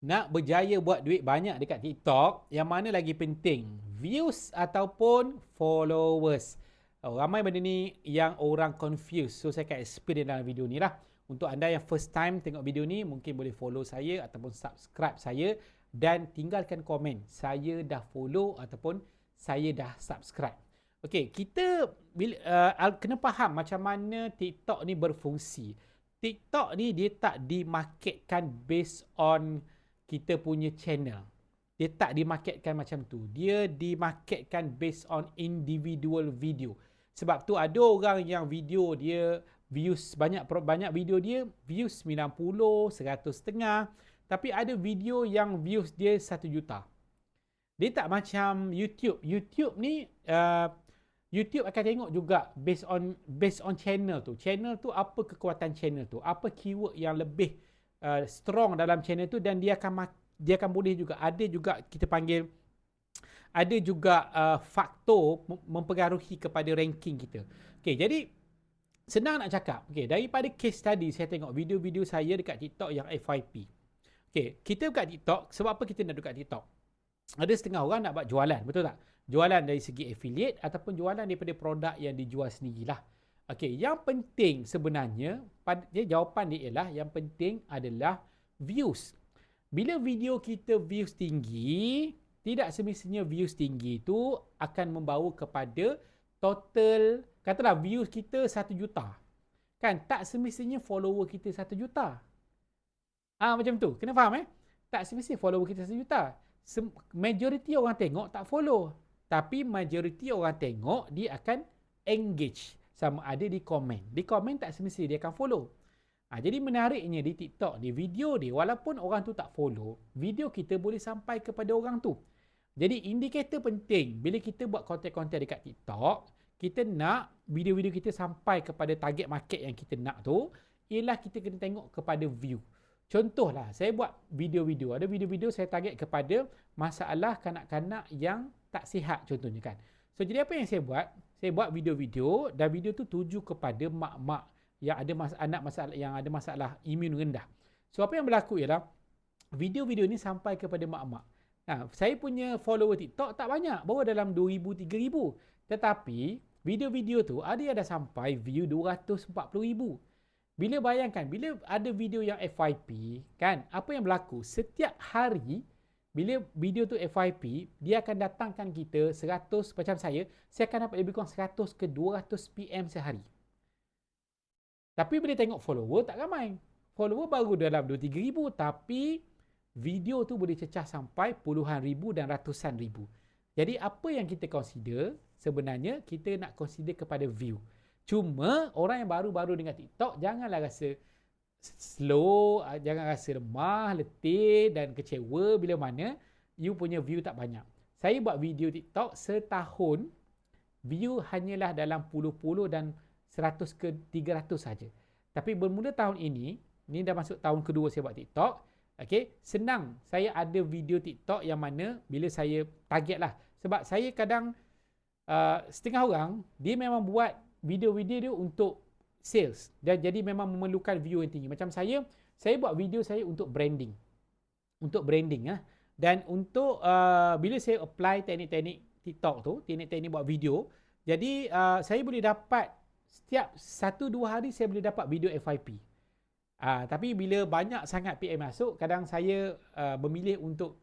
nak berjaya buat duit banyak dekat TikTok, yang mana lagi penting? Views ataupun followers? Oh, ramai benda ni yang orang confuse. So, saya akan explain dalam video ni lah. Untuk anda yang first time tengok video ni, mungkin boleh follow saya ataupun subscribe saya dan tinggalkan komen. Saya dah follow ataupun saya dah subscribe. Okay, kita uh, kena faham macam mana TikTok ni berfungsi. TikTok ni dia tak dimarketkan based on kita punya channel. Dia tak dimarketkan macam tu. Dia dimarketkan based on individual video. Sebab tu ada orang yang video dia views banyak banyak video dia views 90, 100 setengah. Tapi ada video yang views dia 1 juta. Dia tak macam YouTube. YouTube ni uh, YouTube akan tengok juga based on based on channel tu. Channel tu apa kekuatan channel tu? Apa keyword yang lebih uh, strong dalam channel tu dan dia akan dia akan boleh juga ada juga kita panggil ada juga uh, faktor mempengaruhi kepada ranking kita. Okey, jadi senang nak cakap. Okey, daripada case tadi saya tengok video-video saya dekat TikTok yang FYP. Okey, kita dekat TikTok sebab apa kita nak dekat TikTok? Ada setengah orang nak buat jualan, betul tak? Jualan dari segi affiliate ataupun jualan daripada produk yang dijual sendirilah. Okey, yang penting sebenarnya pada jawapan dia ialah yang penting adalah views. Bila video kita views tinggi, tidak semestinya views tinggi itu akan membawa kepada total katalah views kita 1 juta. Kan tak semestinya follower kita 1 juta. Ah ha, macam tu. Kena faham eh? Tak semestinya follower kita 1 juta. Sem- majority orang tengok tak follow. Tapi majority orang tengok dia akan engage sama ada di komen. Di komen tak semestinya dia akan follow. Ha, jadi menariknya di TikTok ni video dia walaupun orang tu tak follow, video kita boleh sampai kepada orang tu. Jadi indikator penting bila kita buat konten-konten dekat TikTok, kita nak video-video kita sampai kepada target market yang kita nak tu, ialah kita kena tengok kepada view. Contohlah, saya buat video-video. Ada video-video saya target kepada masalah kanak-kanak yang tak sihat contohnya kan. So jadi apa yang saya buat? saya buat video-video dan video tu tuju kepada mak-mak yang ada mas- anak masalah yang ada masalah imun rendah. So apa yang berlaku ialah video-video ni sampai kepada mak-mak. Nah, saya punya follower TikTok tak banyak, baru dalam 2000 3000. Tetapi video-video tu ada yang dah sampai view 240,000. Bila bayangkan bila ada video yang FYP kan, apa yang berlaku? Setiap hari bila video tu FYP, dia akan datangkan kita 100 macam saya, saya akan dapat lebih kurang 100 ke 200 PM sehari. Tapi bila tengok follower tak ramai. Follower baru dalam 2-3 ribu tapi video tu boleh cecah sampai puluhan ribu dan ratusan ribu. Jadi apa yang kita consider sebenarnya kita nak consider kepada view. Cuma orang yang baru-baru dengan TikTok janganlah rasa slow, ah, jangan rasa lemah, letih dan kecewa bila mana you punya view tak banyak. Saya buat video TikTok setahun, view hanyalah dalam puluh-puluh dan seratus ke tiga ratus saja. Tapi bermula tahun ini, ni dah masuk tahun kedua saya buat TikTok, okay, senang saya ada video TikTok yang mana bila saya target lah. Sebab saya kadang uh, setengah orang, dia memang buat video-video dia untuk sales dan jadi memang memerlukan view yang tinggi. Macam saya, saya buat video saya untuk branding. Untuk branding ah. Dan untuk uh, bila saya apply teknik-teknik TikTok tu, teknik-teknik buat video, jadi uh, saya boleh dapat setiap satu dua hari saya boleh dapat video FYP. Uh, tapi bila banyak sangat PM masuk, kadang saya uh, memilih untuk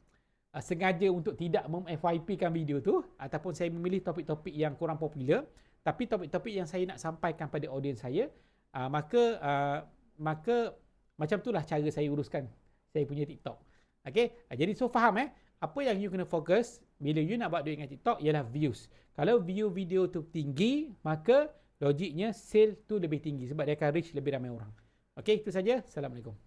uh, sengaja untuk tidak mem-FYP kan video tu ataupun saya memilih topik-topik yang kurang popular tapi topik-topik yang saya nak sampaikan pada audiens saya uh, maka uh, maka macam itulah cara saya uruskan saya punya TikTok. Okey, uh, jadi so faham eh apa yang you kena fokus bila you nak buat duit dengan TikTok ialah views. Kalau view video tu tinggi, maka logiknya sale tu lebih tinggi sebab dia akan reach lebih ramai orang. Okey, itu saja. Assalamualaikum.